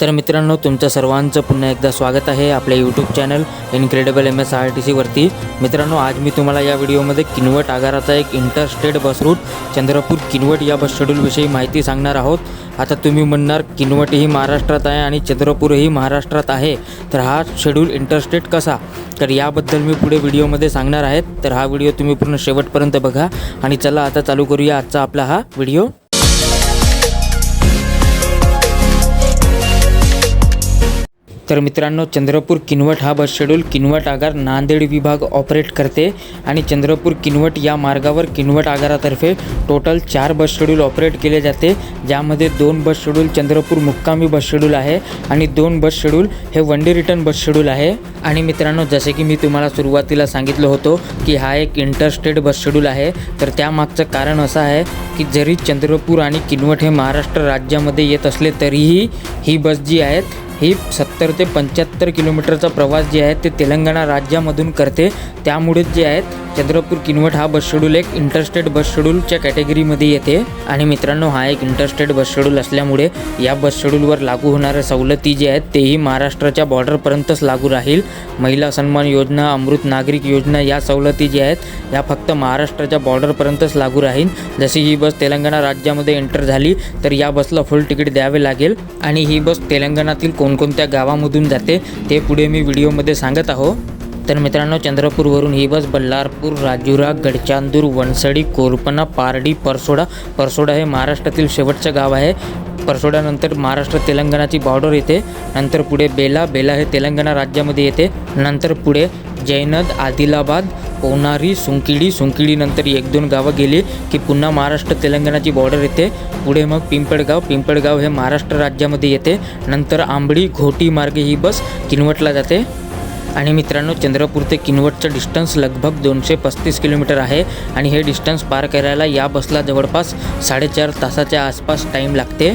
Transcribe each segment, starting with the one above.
तर मित्रांनो तुमचं सर्वांचं पुन्हा एकदा स्वागत आहे आपल्या YouTube channel incredible M S R T सीवरती मित्रांनो आज मी तुम्हाला या व्हिडिओमध्ये किनवट आगाराचा एक interstate bus route Chandrapur Kinwat या बस शेड्यूलविषयी माहिती सांगणार आहोत. आता तुम्ही म्हणणार किनवट ही महाराष्ट्रात आहे आणि चंद्रपूरही महाराष्ट्रात आहे. तर हा शेड्यूल इंटरस्टेट कसा? तर याबद्दल मी पुढे व्हिडिओमध्ये सांगणार आहेत. तर हा व्हिडिओ तुम्ही पूर्ण शेवटपर्यंत बघा. आणि चला आता चालू करूया आजचा आपला हा व्हिडिओ. तर मित्रांनो चंद्रपूर किनवट हा बस शेड्यूल किनवट आगार नांदेड विभाग ऑपरेट करते आणि चंद्रपूर किनवट या मार्गावर किनवट आगारातर्फे टोटल चार बस शेड्यूल ऑपरेट केले जाते. ज्यामध्ये दोन बस शेड्यूल चंद्रपूर मुक्कामी बस शेड्यूल आहे आणि दोन बस शेड्यूल हे one day return bus schedule आहे. आणि मित्रांनो जसे की मी तुम्हाला सुरुवातीला सांगितलं होतो की हा एक इंटरस्टेट बस शेड्यूल आहे. तर त्यामागचं कारण असं आहे की जरी चंद्रपूर आणि किनवट हे महाराष्ट्र राज्यामध्ये येत असले तरीही ही बस जी आहेत ही सत्तर ते पंच्याहत्तर किलोमीटरचा प्रवास जे आहे ते तेलंगणा राज्यामधून करते. त्यामुळेच जे आहेत चंद्रपूर किनवट हा बस शेड्यूल एक इंटरस्टेट बस शेड्यूलच्या कॅटेगरीमध्ये येते. आणि मित्रांनो हा एक इंटरस्टेट बस शेड्यूल असल्यामुळे या बस शेड्यूलवर लागू होणाऱ्या सवलती जे आहेत तेही महाराष्ट्राच्या बॉर्डरपर्यंतच लागू राहील. महिला सन्मान योजना अमृत नागरिक योजना या सवलती ज्या आहेत या फक्त महाराष्ट्राच्या बॉर्डरपर्यंतच लागू राहील. जशी ही बस तेलंगणा राज्यामध्ये एंटर झाली तर या बसला फुल तिकीट द्यावे लागेल. आणि ही बस तेलंगणातील कोण कोणकोणत्या गावामधून जाते ते पुढे मी व्हिडिओमध्ये सांगत आहो. तर मित्रांनो चंद्रपूरवरून ही बस बल्लारपूर राजुरा गडचांदूर वनसडी कोरपणा पारडी परसोडा परसोडा हे महाराष्ट्रातील शेवटचं गाव आहे. परसोडानंतर महाराष्ट्र तेलंगणाची बॉर्डर येते. नंतर पुढे बेला बेला हे तेलंगणा राज्यामध्ये येते. नंतर पुढे जैनद आदिलाबाद पोनारी सुंकिडी सुंकिडीनंतर एक दोन गावं गेली की पुन्हा महाराष्ट्र तेलंगणाची बॉर्डर येते. पुढे मग पिंपळगाव पिंपळगाव हे महाराष्ट्र राज्यामध्ये येते. नंतर आंबडी घोटी मार्गे ही बस किनवटला जाते. आणि मित्रांनो चंद्रपूर ते किनवटचं डिस्टन्स लगभग दोनशे पस्तीस किलोमीटर आहे आणि हे डिस्टन्स पार करायला या बसला जवळपास साडेचार तासाच्या आसपास टाईम लागते.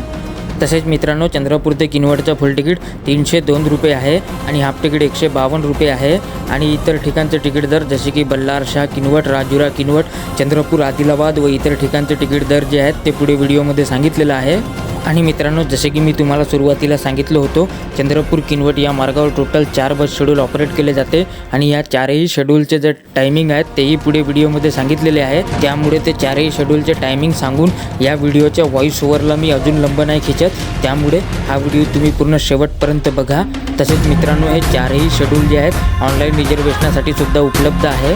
तसेच मित्रांनो चंद्रपूर ते किनवटचं फुल तिकीट तीनशे दोन रुपये आहे आणि हाफ तिकीट एकशे बावन्न रुपये आहे. आणि इतर ठिकाणचे तिकीट दर जसे की बल्लारशा किनवट राजुरा किनवट चंद्रपूर आदिलाबाद व इतर ठिकाणचे तिकीट दर जे आहेत ते पुढे व्हिडिओमध्ये सांगितलेलं आहे. आणि मित्रांनो जसे की मी तुम्हाला सुरुवातीला सांगितलं होतो चंद्रपूर किनवट या मार्गावर टोटल चार बस शेड्यूल ऑपरेट केले जाते आणि या चारही शेड्यूलचे जे टायमिंग आहेत तेही पुढे व्हिडिओमध्ये सांगितलेले आहे. त्यामुळे ते चारही शेड्यूलचे टायमिंग सांगून या व्हिडिओच्या व्हॉइस ओव्हरला मी अजून लंब नाही खिचत. त्यामुळे हा व्हिडिओ तुम्ही पूर्ण शेवटपर्यंत बघा. तसेच मित्रांनो हे चारही शेड्यूल जे आहेत ऑनलाईन रिझर्वेशनासाठी सुद्धा उपलब्ध आहे.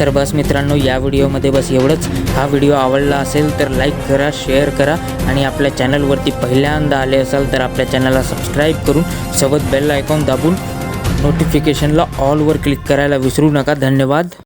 तर बस मित्रांनो या व्हिडिओमध्ये बस एवढंच. हा व्हिडिओ आवडला असेल तर लाईक करा शेअर करा आणि आपल्या चॅनलवरती पहिल्यांदा आले असाल तर आपल्या चॅनलला सबस्क्राईब करून सोबत बेल आयकॉन दाबून नोटिफिकेशनला ऑलवर क्लिक करायला विसरू नका. धन्यवाद.